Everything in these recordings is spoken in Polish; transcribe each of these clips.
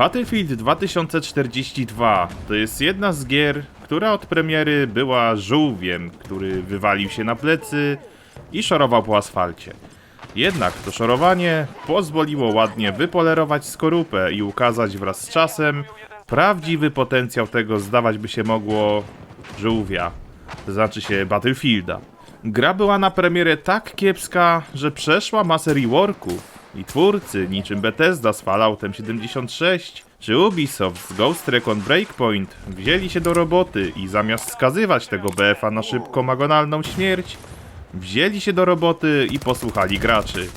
Battlefield 2042 to jest jedna z gier, która od premiery była żółwiem, który wywalił się na plecy i szorował po asfalcie. Jednak to szorowanie pozwoliło ładnie wypolerować skorupę i ukazać wraz z czasem prawdziwy potencjał tego zdawać by się mogło żółwia, to znaczy się Battlefielda. Gra była na premierę tak kiepska, że przeszła masę reworków i twórcy niczym Bethesda z Falloutem 76 czy Ubisoft z Ghost Recon Breakpoint wzięli się do roboty i zamiast skazywać tego BF-a na szybką agonalną śmierć, wzięli się do roboty i posłuchali graczy.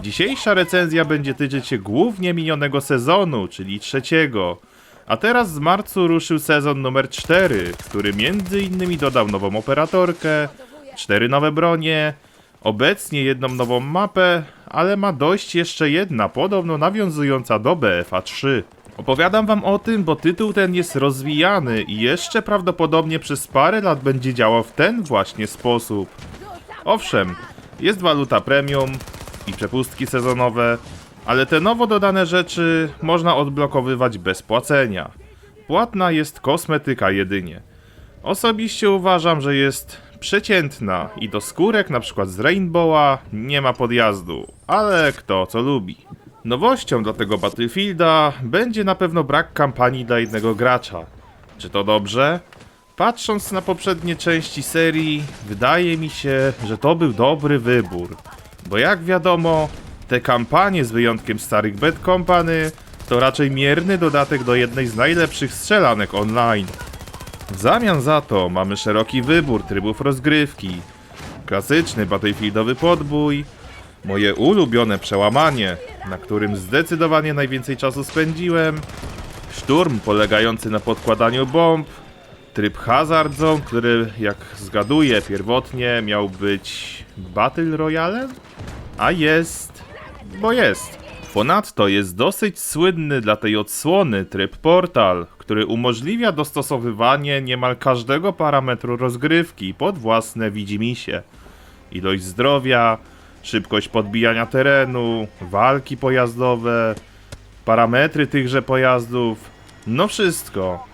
Dzisiejsza recenzja będzie tyczyć się głównie minionego sezonu, czyli trzeciego. A teraz z marcu ruszył sezon numer 4, który między innymi dodał nową operatorkę, cztery nowe bronie, obecnie jedną nową mapę, ale ma dość jeszcze jedna, podobno nawiązująca do BFA 3. Opowiadam wam o tym, bo tytuł ten jest rozwijany i jeszcze prawdopodobnie przez parę lat będzie działał w ten właśnie sposób. Owszem, jest waluta premium i przepustki sezonowe, ale te nowo dodane rzeczy można odblokowywać bez płacenia. Płatna jest kosmetyka jedynie. Osobiście uważam, że jest przeciętna i do skórek np. z Rainbowa nie ma podjazdu, ale kto co lubi. Nowością dla tego Battlefielda będzie na pewno brak kampanii dla jednego gracza. Czy to dobrze? Patrząc na poprzednie części serii, wydaje mi się, że to był dobry wybór. Bo jak wiadomo, te kampanie z wyjątkiem starych Bad Company to raczej mierny dodatek do jednej z najlepszych strzelanek online. W zamian za to mamy szeroki wybór trybów rozgrywki, klasyczny battlefieldowy podbój, moje ulubione przełamanie, na którym zdecydowanie najwięcej czasu spędziłem, szturm polegający na podkładaniu bomb, tryb Hazard Zone, który jak zgaduję pierwotnie miał być Battle Royale, a jest, bo jest. Ponadto jest dosyć słynny dla tej odsłony tryb Portal, który umożliwia dostosowywanie niemal każdego parametru rozgrywki pod własne widzimisię. Ilość zdrowia, szybkość podbijania terenu, walki pojazdowe, parametry tychże pojazdów, no wszystko.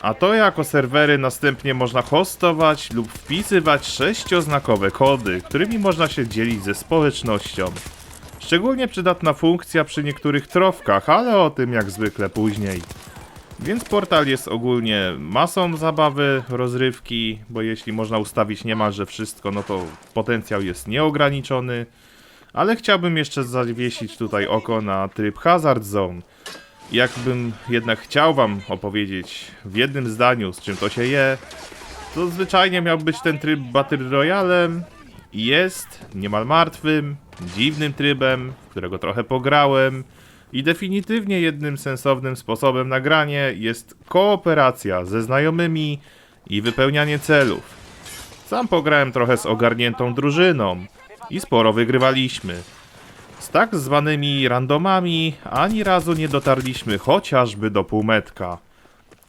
A to jako serwery następnie można hostować lub wpisywać sześcioznakowe kody, którymi można się dzielić ze społecznością. Szczególnie przydatna funkcja przy niektórych trofkach, ale o tym jak zwykle później. Więc portal jest ogólnie masą zabawy, rozrywki, bo jeśli można ustawić niemalże wszystko, no to potencjał jest nieograniczony. Ale chciałbym jeszcze zawiesić tutaj oko na tryb Hazard Zone. Jakbym jednak chciał wam opowiedzieć w jednym zdaniu, z czym to się je, to zwyczajnie miał być ten tryb Battle Royale i jest niemal martwym, dziwnym trybem, w którego trochę pograłem i definitywnie jednym sensownym sposobem na granie jest kooperacja ze znajomymi i wypełnianie celów. Sam pograłem trochę z ogarniętą drużyną i sporo wygrywaliśmy. Z tak zwanymi randomami ani razu nie dotarliśmy chociażby do półmetka.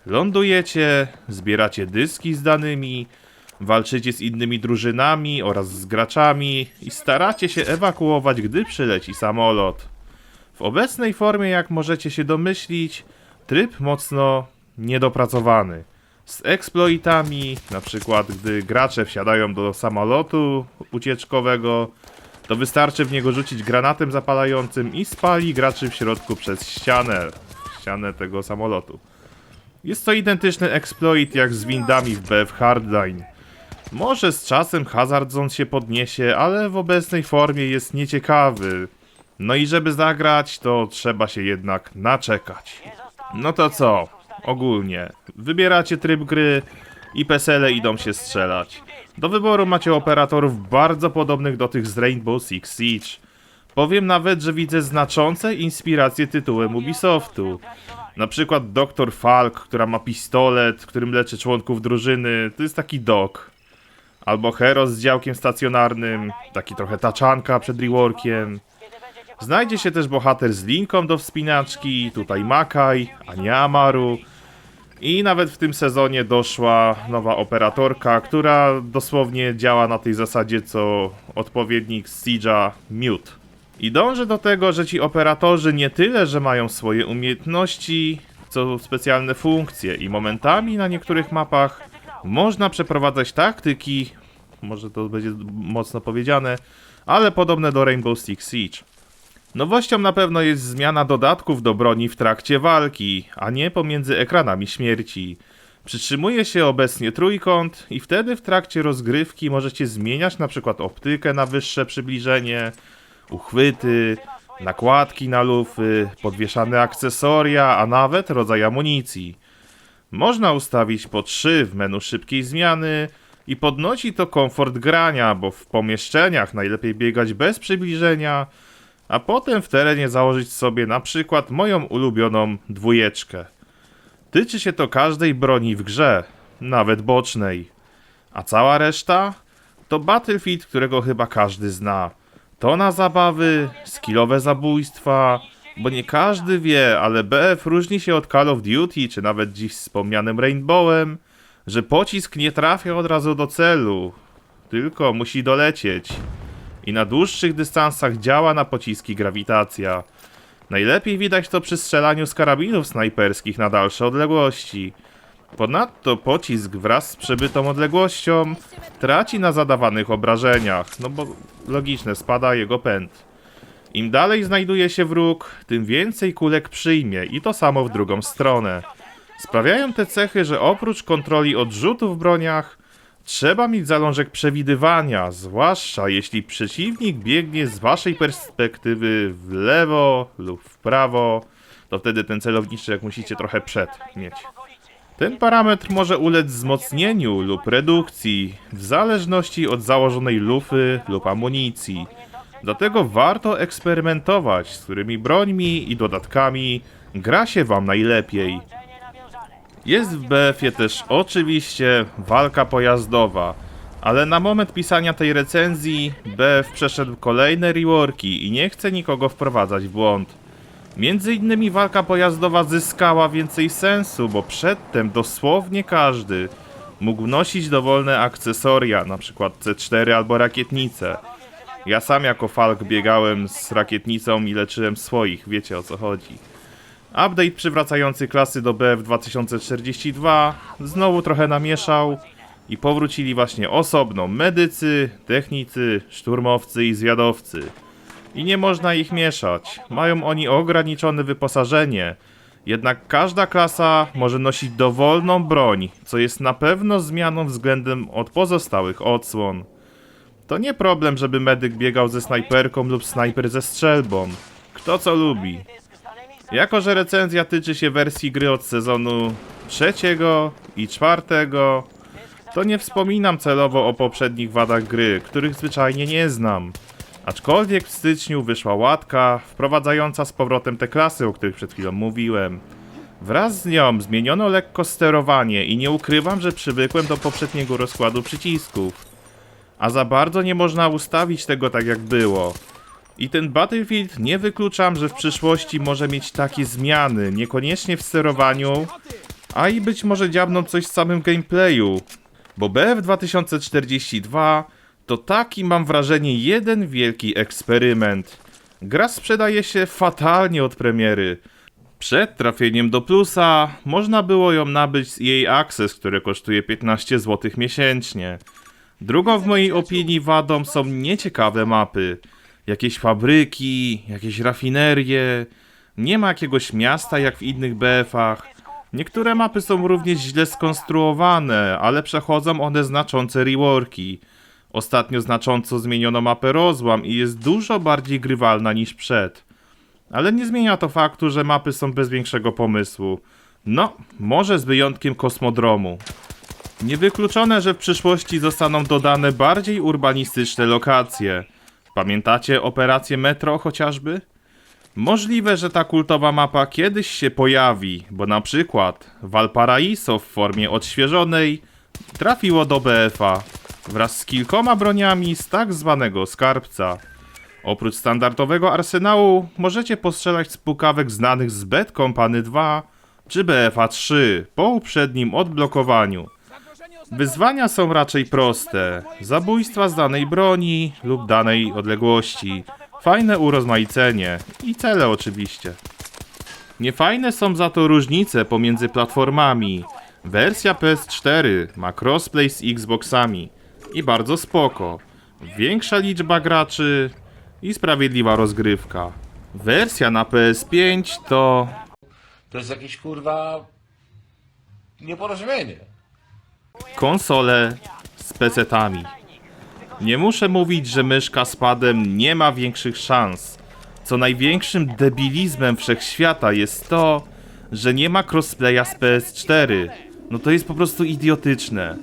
Lądujecie, zbieracie dyski z danymi, walczycie z innymi drużynami oraz z graczami i staracie się ewakuować, gdy przyleci samolot. W obecnej formie, jak możecie się domyślić, tryb mocno niedopracowany. Z exploitami, na przykład gdy gracze wsiadają do samolotu ucieczkowego, to wystarczy w niego rzucić granatem zapalającym i spali graczy w środku przez ścianę, ścianę tego samolotu. Jest to identyczny exploit jak z windami w BF Hardline. Może z czasem Hazard Zone się podniesie, ale w obecnej formie jest nieciekawy. No i żeby zagrać, to trzeba się jednak naczekać. No to co? Ogólnie. Wybieracie tryb gry i pesele idą się strzelać. Do wyboru macie operatorów bardzo podobnych do tych z Rainbow Six Siege. Powiem nawet, że widzę znaczące inspiracje tytułem Ubisoftu. Na przykład Dr. Falk, która ma pistolet, którym leczy członków drużyny. To jest taki dok. Albo Hero z działkiem stacjonarnym, taki trochę taczanka przed reworkiem. Znajdzie się też bohater z linką do wspinaczki, tutaj Makaj, a nie Amaru. I nawet w tym sezonie doszła nowa operatorka, która dosłownie działa na tej zasadzie co odpowiednik Siege'a Mute. I dążę do tego, że ci operatorzy nie tyle, że mają swoje umiejętności, co specjalne funkcje i momentami na niektórych mapach można przeprowadzać taktyki, może to będzie mocno powiedziane, ale podobne do Rainbow Six Siege. Nowością na pewno jest zmiana dodatków do broni w trakcie walki, a nie pomiędzy ekranami śmierci. Przytrzymuje się obecnie trójkąt i wtedy w trakcie rozgrywki możecie zmieniać na przykład optykę na wyższe przybliżenie, uchwyty, nakładki na lufy, podwieszane akcesoria, a nawet rodzaj amunicji. Można ustawić po 3 w menu szybkiej zmiany i podnosi to komfort grania, bo w pomieszczeniach najlepiej biegać bez przybliżenia, a potem w terenie założyć sobie na przykład moją ulubioną dwójeczkę. Tyczy się to każdej broni w grze, nawet bocznej. A cała reszta to Battlefield, którego chyba każdy zna. Tona zabawy, skillowe zabójstwa, bo nie każdy wie, ale BF różni się od Call of Duty, czy nawet dziś wspomnianym Rainbowem, że pocisk nie trafia od razu do celu, tylko musi dolecieć. I na dłuższych dystansach działa na pociski grawitacja. Najlepiej widać to przy strzelaniu z karabinów snajperskich na dalsze odległości. Ponadto pocisk wraz z przebytą odległością traci na zadawanych obrażeniach, no bo logiczne, spada jego pęd. Im dalej znajduje się wróg, tym więcej kulek przyjmie i to samo w drugą stronę. Sprawiają te cechy, że oprócz kontroli odrzutu w broniach, trzeba mieć zalążek przewidywania, zwłaszcza jeśli przeciwnik biegnie z waszej perspektywy w lewo lub w prawo, to wtedy ten celowniczy jak musicie trochę przed mieć. Ten parametr może ulec wzmocnieniu lub redukcji, w zależności od założonej lufy lub amunicji. Dlatego warto eksperymentować, z którymi brońmi i dodatkami gra się wam najlepiej. Jest w BF-ie też oczywiście walka pojazdowa, ale na moment pisania tej recenzji BF przeszedł kolejne reworki i nie chce nikogo wprowadzać w błąd. Między innymi walka pojazdowa zyskała więcej sensu, bo przedtem dosłownie każdy mógł nosić dowolne akcesoria, np. C4 albo rakietnice. Ja sam jako Falk biegałem z rakietnicą i leczyłem swoich, wiecie o co chodzi. Update przywracający klasy do BF 2042 znowu trochę namieszał i powrócili właśnie osobno medycy, technicy, szturmowcy i zwiadowcy. I nie można ich mieszać. Mają oni ograniczone wyposażenie. Jednak każda klasa może nosić dowolną broń, co jest na pewno zmianą względem od pozostałych odsłon. To nie problem, żeby medyk biegał ze snajperką lub snajper ze strzelbą. Kto co lubi. Jako, że recenzja tyczy się wersji gry od sezonu trzeciego i czwartego, to nie wspominam celowo o poprzednich wadach gry, których zwyczajnie nie znam. Aczkolwiek w styczniu wyszła łatka wprowadzająca z powrotem te klasy, o których przed chwilą mówiłem. Wraz z nią zmieniono lekko sterowanie i nie ukrywam, że przywykłem do poprzedniego rozkładu przycisków. A za bardzo nie można ustawić tego tak jak było. I ten Battlefield nie wykluczam, że w przyszłości może mieć takie zmiany, niekoniecznie w sterowaniu, a i być może dziabną coś w samym gameplayu. Bo BF 2042 to taki mam wrażenie jeden wielki eksperyment. Gra sprzedaje się fatalnie od premiery. Przed trafieniem do plusa można było ją nabyć z EA Access, które kosztuje 15 zł miesięcznie. Drugą w mojej opinii wadą są nieciekawe mapy. Jakieś fabryki, jakieś rafinerie. Nie ma jakiegoś miasta jak w innych BF-ach. Niektóre mapy są również źle skonstruowane, ale przechodzą one znaczące reworki. Ostatnio znacząco zmieniono mapę rozłam i jest dużo bardziej grywalna niż przed. Ale nie zmienia to faktu, że mapy są bez większego pomysłu. No, może z wyjątkiem kosmodromu. Niewykluczone, że w przyszłości zostaną dodane bardziej urbanistyczne lokacje. Pamiętacie operację Metro chociażby? Możliwe, że ta kultowa mapa kiedyś się pojawi, bo na przykład Valparaiso w formie odświeżonej trafiło do BFA wraz z kilkoma broniami z tak zwanego skarbca. Oprócz standardowego arsenału możecie postrzelać z pukawek znanych z Bad Company 2 czy BFA 3 po uprzednim odblokowaniu. Wyzwania są raczej proste. Zabójstwa z danej broni lub danej odległości. Fajne urozmaicenie i cele oczywiście. Niefajne są za to różnice pomiędzy platformami. Wersja PS4 ma crossplay z Xboxami i bardzo spoko. Większa liczba graczy i sprawiedliwa rozgrywka. Wersja na PS5 to To jest jakieś kurwa nieporozumienie. Konsole z PC-tami. Nie muszę mówić, że myszka z padem nie ma większych szans. Co największym debilizmem wszechświata jest to, że nie ma crossplaya z PS4. No to jest po prostu idiotyczne.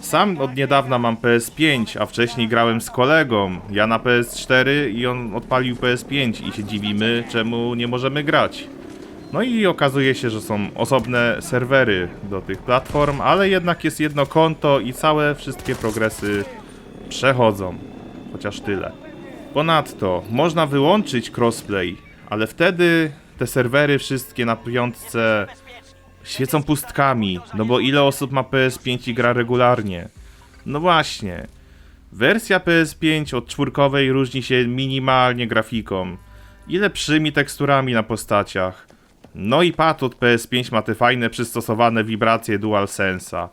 Sam od niedawna mam PS5, a wcześniej grałem z kolegą. Ja na PS4 i on odpalił PS5 i się dziwimy, czemu nie możemy grać. No i okazuje się, że są osobne serwery do tych platform, ale jednak jest jedno konto i całe wszystkie progresy przechodzą. Chociaż tyle. Ponadto można wyłączyć crossplay, ale wtedy te serwery wszystkie na piątce świecą pustkami, no bo ile osób ma PS5 i gra regularnie? No właśnie. Wersja PS5 od czwórkowej różni się minimalnie grafiką i lepszymi teksturami na postaciach. No i pad od PS5 ma te fajne przystosowane wibracje DualSense'a.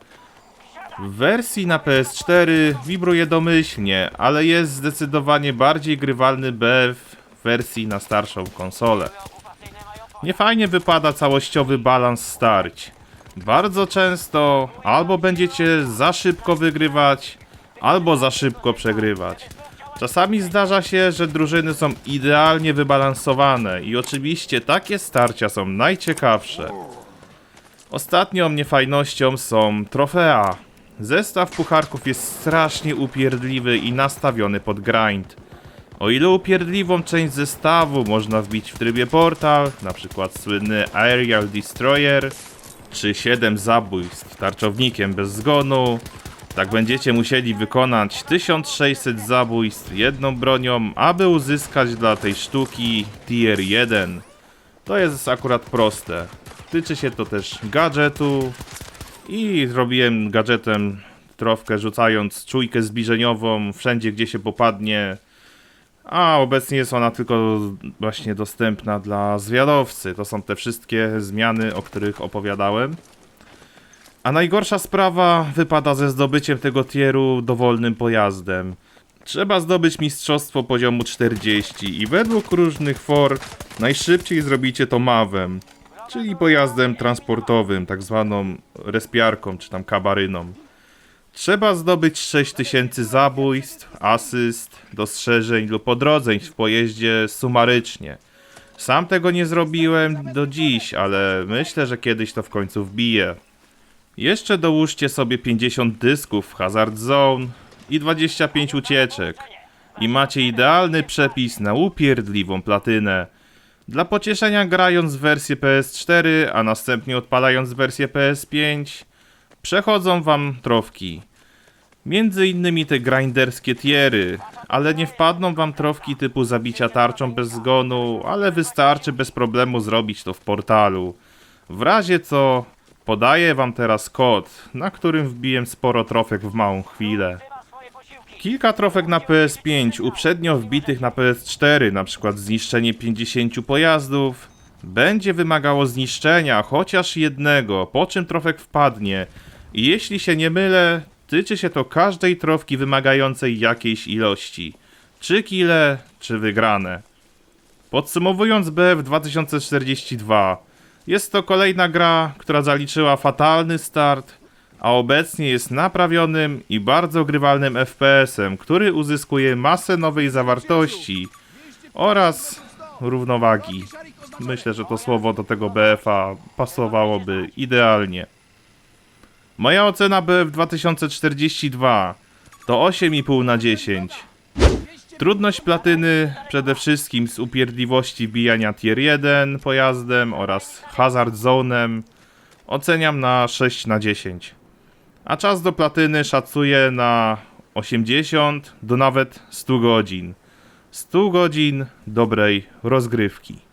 W wersji na PS4 wibruje domyślnie, ale jest zdecydowanie bardziej grywalny BF w wersji na starszą konsolę. Niefajnie wypada całościowy balans starć. Bardzo często albo będziecie za szybko wygrywać, albo za szybko przegrywać. Czasami zdarza się, że drużyny są idealnie wybalansowane i oczywiście takie starcia są najciekawsze. Ostatnią niefajnością są trofea. Zestaw pucharków jest strasznie upierdliwy i nastawiony pod grind. O ile upierdliwą część zestawu można wbić w trybie portal, przykład słynny Aerial Destroyer, czy 7 zabójstw tarczownikiem bez zgonu, tak będziecie musieli wykonać 1600 zabójstw jedną bronią, aby uzyskać dla tej sztuki tier 1. To jest akurat proste. Tyczy się to też gadżetu i zrobiłem gadżetem trofkę rzucając czujkę zbliżeniową wszędzie gdzie się popadnie. A obecnie jest ona tylko właśnie dostępna dla zwiadowcy. To są te wszystkie zmiany, o których opowiadałem. A najgorsza sprawa wypada ze zdobyciem tego tieru dowolnym pojazdem. Trzeba zdobyć mistrzostwo poziomu 40 i według różnych for najszybciej zrobicie to mawem, czyli pojazdem transportowym, tak zwaną respiarką czy tam kabaryną. Trzeba zdobyć 6000 zabójstw, asyst, dostrzeżeń lub odrodzeń w pojeździe sumarycznie. Sam tego nie zrobiłem do dziś, ale myślę, że kiedyś to w końcu wbiję. Jeszcze dołóżcie sobie 50 dysków w Hazard Zone i 25 ucieczek. I macie idealny przepis na upierdliwą platynę. Dla pocieszenia grając wersję PS4, a następnie odpalając wersję PS5, przechodzą wam trofki. Między innymi te grinderskie tiery, ale nie wpadną wam trofki typu zabicia tarczą bez zgonu, ale wystarczy bez problemu zrobić to w portalu. W razie co, podaję wam teraz kod, na którym wbiłem sporo trofek w małą chwilę. Kilka trofek na PS5, uprzednio wbitych na PS4, na przykład zniszczenie 50 pojazdów, będzie wymagało zniszczenia chociaż jednego, po czym trofek wpadnie. I jeśli się nie mylę, tyczy się to każdej trofki wymagającej jakiejś ilości. Czy kile, czy wygrane. Podsumowując BF 2042, jest to kolejna gra, która zaliczyła fatalny start, a obecnie jest naprawionym i bardzo grywalnym FPS-em, który uzyskuje masę nowej zawartości oraz równowagi. Myślę, że to słowo do tego BF-a pasowałoby idealnie. Moja ocena BF 2042 to 8,5 na 10. Trudność platyny przede wszystkim z upierdliwości wbijania tier 1 pojazdem oraz hazard zonem oceniam na 6 na 10. A czas do platyny szacuję na 80 do nawet 100 godzin. 100 godzin dobrej rozgrywki.